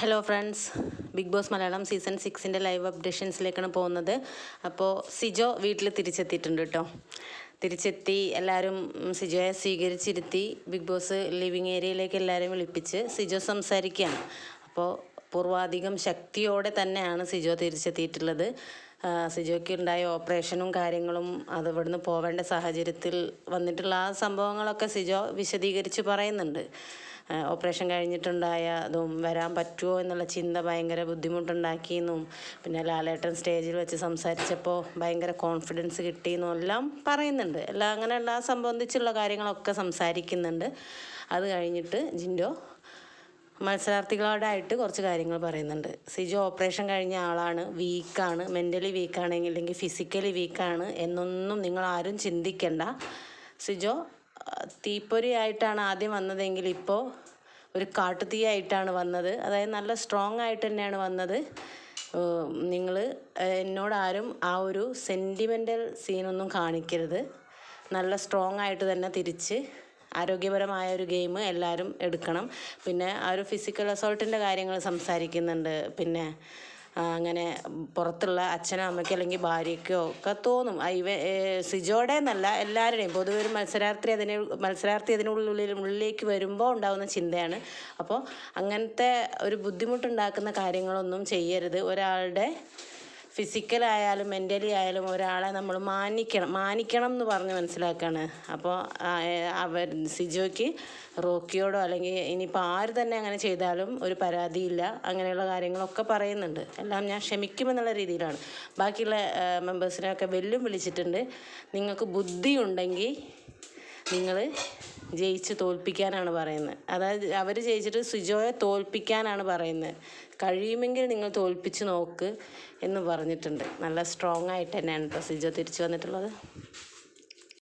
Hello friends big boss Malayalam season സിക്സിന്റെ live അപ്ഡേഷൻസിലേക്കാണ് പോകുന്നത്. അപ്പോൾ സിജോ വീട്ടിൽ തിരിച്ചെത്തിയിട്ടുണ്ട് കേട്ടോ തിരിച്ചെത്തി എല്ലാവരും സിജോയെ സ്വീകരിച്ചിരുത്തി. ബിഗ് ബോസ് ലിവിങ് ഏരിയയിലേക്ക് എല്ലാവരും വിളിപ്പിച്ച് സിജോ സംസാരിക്കുകയാണ്. അപ്പോൾ പൂർവാധികം ശക്തിയോടെ തന്നെയാണ് സിജോ തിരിച്ചെത്തിയിട്ടുള്ളത്. സിജോയ്ക്ക് ഉണ്ടായ ഓപ്പറേഷനും കാര്യങ്ങളും അത് ഇവിടുന്ന് പോവേണ്ട സാഹചര്യത്തിൽ വന്നിട്ടുള്ള ആ സംഭവങ്ങളൊക്കെ സിജോ വിശദീകരിച്ച് പറയുന്നുണ്ട്. ഓപ്പറേഷൻ കഴിഞ്ഞിട്ടുണ്ടായ അതും വരാൻ പറ്റുമോ എന്നുള്ള ചിന്ത ഭയങ്കര ബുദ്ധിമുട്ടുണ്ടാക്കിയെന്നും പിന്നെ ലാലേട്ടൻ സ്റ്റേജിൽ വെച്ച് സംസാരിച്ചപ്പോൾ ഭയങ്കര കോൺഫിഡൻസ് കിട്ടിയെന്നും എല്ലാം പറയുന്നുണ്ട്. എല്ലാം അങ്ങനെയുള്ള ആ സംബന്ധിച്ചുള്ള കാര്യങ്ങളൊക്കെ സംസാരിക്കുന്നുണ്ട്. അത് കഴിഞ്ഞിട്ട് ജിൻഡോ മത്സരാർത്ഥികളോടായിട്ട് കുറച്ച് കാര്യങ്ങൾ പറയുന്നുണ്ട്. സിജു ഓപ്പറേഷൻ കഴിഞ്ഞ ആളാണ് വീക്കാണ് മെന്റലി വീക്കാണ് അല്ലെങ്കിൽ ഫിസിക്കലി വീക്കാണ് എന്നൊന്നും നിങ്ങൾ ആരും ചിന്തിക്കണ്ട. സിജോ തീപ്പൊരിയായിട്ടാണ് ആദ്യം വന്നതെങ്കിൽ ഇപ്പോൾ ഒരു കാട്ടുതീയായിട്ടാണ് വന്നത്. അതായത് നല്ല സ്ട്രോങ് ആയിട്ട് തന്നെയാണ് വന്നത്. നിങ്ങൾ എന്നോടാരും ആ ഒരു സെന്റിമെന്റൽ സീനൊന്നും കാണിക്കരുത്. നല്ല സ്ട്രോങ് ആയിട്ട് തന്നെ തിരിച്ച് ആരോഗ്യപരമായ ഒരു ഗെയിം എല്ലാവരും എടുക്കണം. പിന്നെ ആ ഒരു ഫിസിക്കൽ അസോൾട്ടിന്റെ കാര്യങ്ങൾ സംസാരിക്കുന്നുണ്ട്. പിന്നെ അങ്ങനെ പുറത്തുള്ള അച്ഛനോ അമ്മയ്ക്കോ അല്ലെങ്കിൽ ഭാര്യയ്ക്കോ ഒക്കെ തോന്നും. ഇവ സിജോടെ എന്നല്ല എല്ലാവരുടെയും. പൊതുവെ ഒരു മത്സരാർത്ഥി അതിനെ മത്സരാർത്ഥി അതിനുള്ളിൽ ഉള്ളിലേക്ക് വരുമ്പോൾ ഉണ്ടാകുന്ന ചിന്തയാണ്. അപ്പോൾ അങ്ങനത്തെ ഒരു ബുദ്ധിമുട്ടുണ്ടാക്കുന്ന കാര്യങ്ങളൊന്നും ചെയ്യരുത്. ഒരാളുടെ ഫിസിക്കലായാലും മെന്റലി ആയാലും ഒരാളെ നമ്മൾ മാനിക്കണം മാനിക്കണം എന്ന് പറഞ്ഞ് മനസ്സിലാക്കുകയാണ് അപ്പോൾ അവർ സിജോയ്ക്ക് റോക്കിയോടോ അല്ലെങ്കിൽ ഇനിയിപ്പോൾ ആര് തന്നെ അങ്ങനെ ചെയ്താലും ഒരു പരാതിയില്ല അങ്ങനെയുള്ള കാര്യങ്ങളൊക്കെ പറയുന്നുണ്ട്. എല്ലാം ഞാൻ ക്ഷമിക്കുമെന്നുള്ള രീതിയിലാണ്. ബാക്കിയുള്ള മെമ്പേഴ്സിനെയൊക്കെ വെല്ലും വിളിച്ചിട്ടുണ്ട്. നിങ്ങൾക്ക് ബുദ്ധിയുണ്ടെങ്കിൽ നിങ്ങൾ ജയിച്ച് തോൽപ്പിക്കാനാണ് പറയുന്നത്. അതായത് അവർ ജയിച്ചിട്ട് സുജോയെ തോൽപ്പിക്കാനാണ് പറയുന്നത്. കഴിയുമെങ്കിൽ നിങ്ങൾ തോൽപ്പിച്ച് നോക്ക് എന്ന് പറഞ്ഞിട്ടുണ്ട്. നല്ല സ്ട്രോങ് ആയിട്ട് തന്നെയാണ് കേട്ടോ സിജോ തിരിച്ചു വന്നിട്ടുള്ളത്.